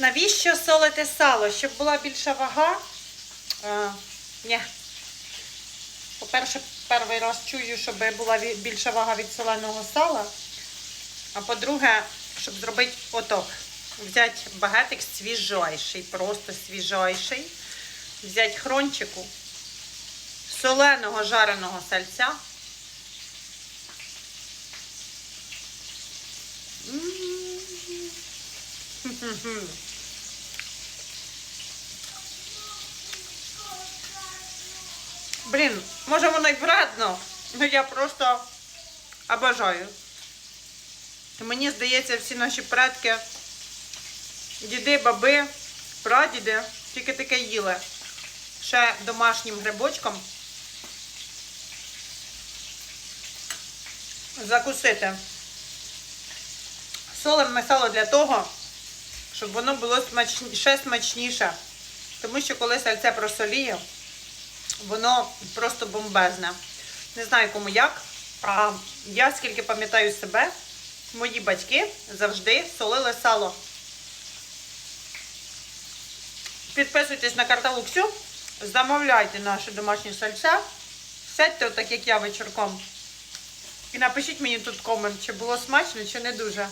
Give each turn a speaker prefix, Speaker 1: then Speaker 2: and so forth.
Speaker 1: Навіщо солити сало? Щоб була більша вага? Е, ні. По-перше, перший раз чую, щоб була більша вага від соленого сала. А по-друге, щоб зробити оток. Взяти багетик свіжайший, просто свіжайший. Взяти хрончику, соленого жареного сальця. М. Блін, може воно й вредно, але я просто обожаю. Мені здається, всі наші предки, діди, баби, прадіди тільки таке їли. Ще домашнім грибочком. Закусити. Солим сало для того, щоб воно було смачні, ще смачніше. Тому що коли сальце просоліє, воно просто бомбезне. Не знаю кому як. А я скільки пам'ятаю себе, мої батьки завжди солили сало. Підписуйтесь на карталуксю, замовляйте наше домашнє сальце. Сядьте, так як я вечірком. І напишіть мені тут комент, чи було смачно, чи не дуже.